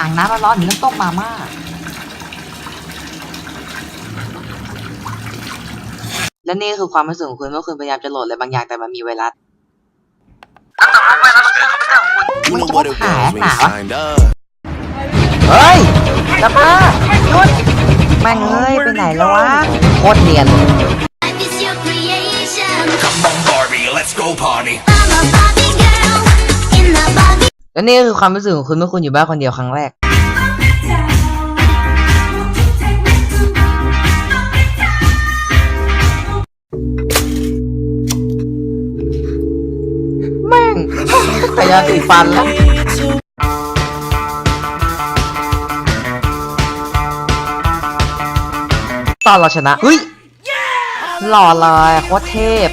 อ่างน้ำร้อนๆหรือน้ำต้มมาม่าและนี่คือความรู้สึกของคุณเมื่อคุณพยายามจะโหลดอะไรบางอย่างแต่มันมีไวรัสมันจะพบหายหนาวเฮ้ยกลับมาหยุดแม่งเอ้ยไปไหนแล้ววะโคตรเนียน Come on, Barbie, let's go party. และนี่ก็คือความรู้สึกของคุณเมื่อคุณอยู่บ้านคนเดียวครั้งแรก แม่งขยะสีฟันแล้วตอนเราชนะ เฮ้ย หล่อเลยโคตรเทพ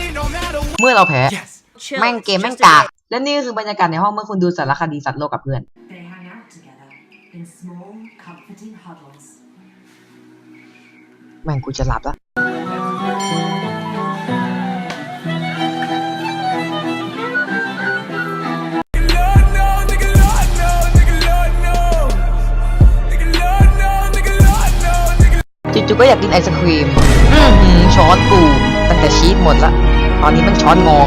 เมื่อเราแพ้ แม่งเกมแม่งกาก และนี่ก็คือบรรยากาศในห้องเมื่อคุณดูสารคดีสัตว์โลกกับเพื่อน They hang out together in small, comforting huddles. แม่งกูจะหลับแล้วจู่ๆก็อยากกินไอศครีม อือหือช้อนกู ตั้งแต่ชีสหมดละ ตอนนี้มันช้อนงอ